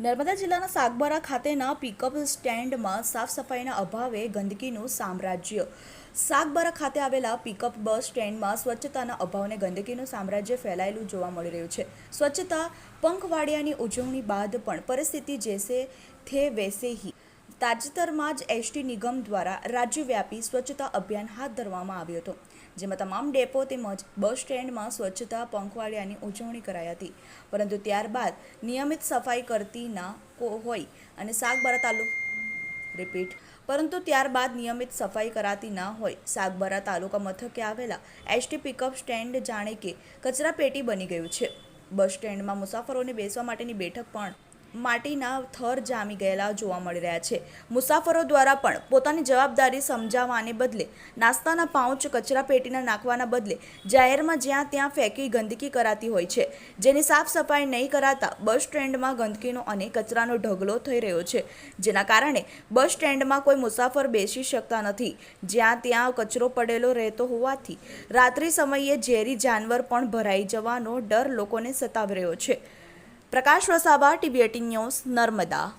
નર્મદા જિલ્લાના સાગબારા ખાતેના પિકઅપ સ્ટેન્ડમાં સાફ સફાઈના અભાવે ગંદકીનું સામ્રાજ્ય. સાગબારા ખાતે આવેલા પિકઅપ બસ સ્ટેન્ડમાં સ્વચ્છતાના અભાવને ગંદકીનું સામ્રાજ્ય ફેલાયેલું જોવા મળી રહ્યું છે. સ્વચ્છતા, પંખવાડિયાની ઉજવણી બાદ પણ પરિસ્થિતિ જેસે થે વૈસે હી. તાજેતરમાં જ એસટી નિગમ દ્વારા રાજ્યવ્યાપી સ્વચ્છતા અભિયાન હાથ ધરવામાં આવ્યું હતું, જેમાં તમામ ડેપો તેમજ બસ સ્ટેન્ડમાં સ્વચ્છતા પંખવાડિયાની ઉજવણી કરાઈ હતી. પરંતુ ત્યારબાદ નિયમિત સફાઈ કરતી ના હોય અને સાગબારા તાલુક, રિપીટ, પરંતુ ત્યારબાદ નિયમિત સફાઈ કરાતી ના હોય, સાગબારા તાલુકા મથકે આવેલા એસટી પિકઅપ સ્ટેન્ડ જાણે કે કચરા પેટી બની ગયું છે. બસ સ્ટેન્ડમાં મુસાફરોને બેસવા માટેની બેઠક પણ માટીના થર જામી ગયેલા જોવા મળી રહ્યા છે. મુસાફરો દ્વારા પણ પોતાની જવાબદારી સમજાવવાને બદલે, નાસ્તાના પાઉચ કચરા પેટીના નાખવાના બદલે, જાહેરમાં જ્યાં ત્યાં ફેંકી ગંદકી કરાતી હોય છે. જેની સાફ સફાઈ નહીં કરાતા બસ સ્ટેન્ડમાં ગંદકીનો અને કચરાનો ઢગલો થઈ રહ્યો છે. જેના કારણે બસ સ્ટેન્ડમાં કોઈ મુસાફર બેસી શકતા નથી. જ્યાં ત્યાં કચરો પડેલો રહેતો હોવાથી રાત્રિ સમયે ઝેરી જાનવર પણ ભરાઈ જવાનો ડર લોકોને સતાવી રહ્યો છે. Prakash Vasava TV eighteen news Narmada.